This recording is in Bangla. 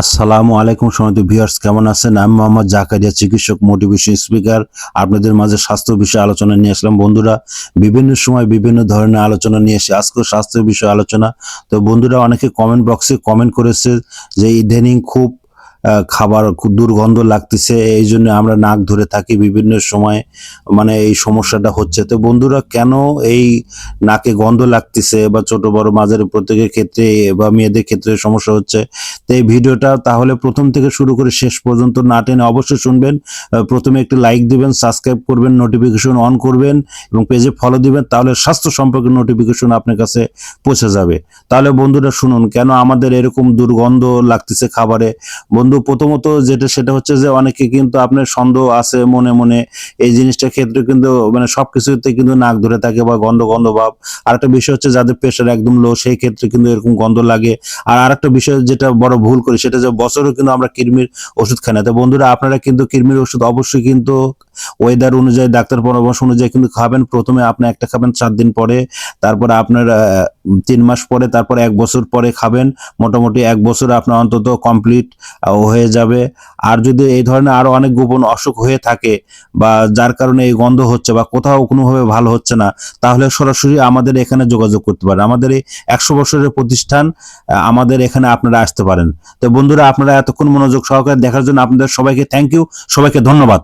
আসসালামু আলাইকুম সমিত ভিউয়ার্স, কেমন আছেন? আমি মোহাম্মদ জাকারিয়া, চিকিৎসক মোটিভেশন স্পিকার আপনাদের মাঝে স্বাস্থ্য বিষয়ে আলোচনা নিয়ে আসলাম। বন্ধুরা, বিভিন্ন সময় বিভিন্ন ধরনের আলোচনা নিয়ে এসে আজকে স্বাস্থ্য বিষয়ে আলোচনা। তো বন্ধুরা, অনেকে কমেন্ট বক্সে কমেন্ট করেছে যে, ইদানিং খুব খাবার খুব দুর্গন্ধ লাগতেছে। এই জন্য আমরা নাক ধরে থাকি বিভিন্ন সময়। মানে এই সমস্যাটা হচ্ছে। তো বন্ধুরা, কেন এই নাকে গন্ধ লাগতেছে বা ছোট, বড়, মাঝের প্রত্যেকের ক্ষেত্রে বা মেয়েদের ক্ষেত্রে সমস্যা হচ্ছে? তো ভিডিওটা তাহলে প্রথম থেকে শুরু করে শেষ পর্যন্ত না টেনে অবশ্যই শুনবেন। প্রথমে একটি লাইক দিবেন, সাবস্ক্রাইব করবেন নোটিফিকেশন অন করবেন এবং পেজে ফলো দিবেন, তাহলে স্বাস্থ্য সম্পর্কে নোটিফিকেশন আপনার কাছে পৌঁছে যাবে। তাহলে বন্ধুরা শুনুন, কেন আমাদের এরকম দুর্গন্ধ লাগতেছে খাবারে? বন্ধু, প্রথমত যেটা, সেটা হচ্ছে যে অনেকে কিন্তু আপনার সন্দেহ আছে মনে মনে। এই জিনিসটার ক্ষেত্রে কিন্তু মানে সবকিছুতে কিন্তু নাক ধরে থাকে বা গন্ধ গন্ধ ভাব। আরেকটা বিষয় হচ্ছে যাদের প্রেশার একদম লো সেই ক্ষেত্রে কিন্তু এরকম গন্ধ লাগে। আর আরেকটা বিষয় যেটা বড় ভুল করি, সেটা যে বছরও কিন্তু আমরা কৃমির ওষুধ খাই না। তো বন্ধুরা, আপনারা কিন্তু কৃমির ওষুধ অবশ্যই কিন্তু ওয়েদার অনুযায়ী, ডাক্তার পরামর্শ অনুযায়ী কিন্তু খাবেন। প্রথমে আপনি একটা খাবেন সাত দিন পরে, তারপরে আপনার তিন মাস পরে, তারপর এক বছর পরে খাবেন। মোটামুটি এক বছর আপনার অন্তত কমপ্লিট হয়ে যাবে। আর যদি এই ধরনের আরও অনেক গোপন অসুখ হয়ে থাকে বা যার কারণে এই গন্ধ হচ্ছে বা কোথাও কোনোভাবে ভালো হচ্ছে না, তাহলে সরাসরি আমাদের এখানে যোগাযোগ করতে পারেন। আমাদের এই একশো বছরের প্রতিষ্ঠান আমাদের এখানে আপনারা আসতে পারেন। তো বন্ধুরা আপনারা এতক্ষণ মনোযোগ সহকারে দেখার জন্য আপনাদের সবাইকে থ্যাংক ইউ সবাইকে ধন্যবাদ।